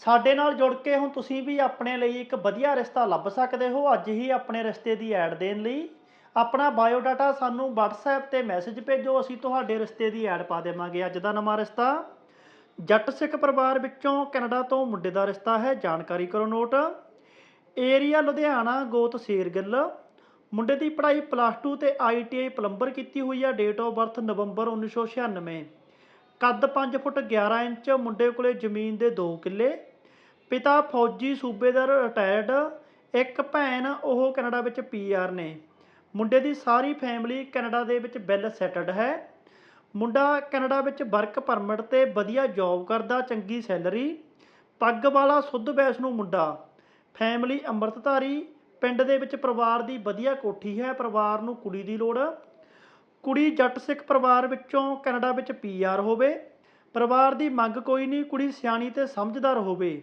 ਸਾਡੇ ਨਾਲ ਜੁੜ ਕੇ ਹੁਣ ਤੁਸੀਂ ਵੀ ਆਪਣੇ ਲਈ ਇੱਕ ਵਧੀਆ ਰਿਸ਼ਤਾ ਲੱਭ ਸਕਦੇ ਹੋ। ਅੱਜ ਹੀ ਆਪਣੇ ਰਿਸ਼ਤੇ ਦੀ ਐਡ ਦੇਣ ਲਈ ਆਪਣਾ ਬਾਇਓ ਡਾਟਾ ਸਾਨੂੰ WhatsApp ਤੇ ਮੈਸੇਜ ਭੇਜੋ, ਅਸੀਂ ਤੁਹਾਡੇ ਰਿਸ਼ਤੇ ਦੀ ਐਡ ਪਾ ਦੇਵਾਂਗੇ ਅੱਜ ਦਾ ਨਵਾਂ ਰਿਸ਼ਤਾ। ਜੱਟ ਸਿੱਖ ਪਰਿਵਾਰ ਵਿੱਚੋਂ ਕੈਨੇਡਾ ਤੋਂ ਮੁੰਡੇ ਦਾ ਰਿਸ਼ਤਾ ਹੈ, ਜਾਣਕਾਰੀ ਕਰੋ ਨੋਟ। ਏਰੀਆ ਲੁਧਿਆਣਾ, ਗੋਤ ਸ਼ੇਰਗਿੱਲ। ਮੁੰਡੇ ਦੀ ਪੜ੍ਹਾਈ ਪਲੱਸ 2 ਤੇ ਆਈਟੀਆਈ ਪਲੰਬਰ ਕੀਤੀ ਹੋਈ ਹੈ ਡੇਟ ਆਫ ਬਰਥ ਨਵੰਬਰ 1996 ਕੱਦ 5 ਫੁੱਟ 11 ਇੰਚ, ਮੁੰਡੇ ਕੋਲੇ ਜ਼ਮੀਨ ਦੇ 2 ਕਿੱਲੇ। ਪਿਤਾ ਫੌਜੀ ਸੂਬੇਦਾਰ ਰਿਟਾਇਰਡ, ਇੱਕ ਭੈਣ, ਉਹ ਕੈਨੇਡਾ ਵਿੱਚ ਪੀਆਰ ਨੇ। ਮੁੰਡੇ ਦੀ ਸਾਰੀ ਫੈਮਿਲੀ ਕੈਨੇਡਾ ਦੇ ਵਿੱਚ ਵੈਲ ਸੈਟਲਡ ਹੈ। ਮੁੰਡਾ ਕੈਨੇਡਾ ਵਿੱਚ ਵਰਕ ਪਰਮਿਟ ਤੇ ਵਧੀਆ ਜੌਬ ਕਰਦਾ, ਚੰਗੀ ਸੈਲਰੀ। ਪੱਗ ਵਾਲਾ ਸੁੱਧ ਵੈਸ਼ਨੂੰ ਮੁੰਡਾ। ਫੈਮਿਲੀ ਅੰਮ੍ਰਿਤਧਾਰੀ, ਪਿੰਡ ਦੇ ਵਿੱਚ ਪਰਿਵਾਰ ਦੀ ਵਧੀਆ ਕੋਠੀ ਹੈ, ਪਰਿਵਾਰ ਨੂੰ ਕੁੜੀ ਦੀ ਲੋੜ। ਕੁੜੀ ਜੱਟ ਸਿੱਖ ਪਰਿਵਾਰ ਵਿੱਚੋਂ ਕੈਨੇਡਾ ਵਿੱਚ ਪੀਆਰ ਹੋਵੇ। ਪਰਿਵਾਰ ਦੀ ਮੰਗ ਕੋਈ ਨਹੀਂ, ਕੁੜੀ ਸਿਆਣੀ ਤੇ ਸਮਝਦਾਰ ਹੋਵੇ।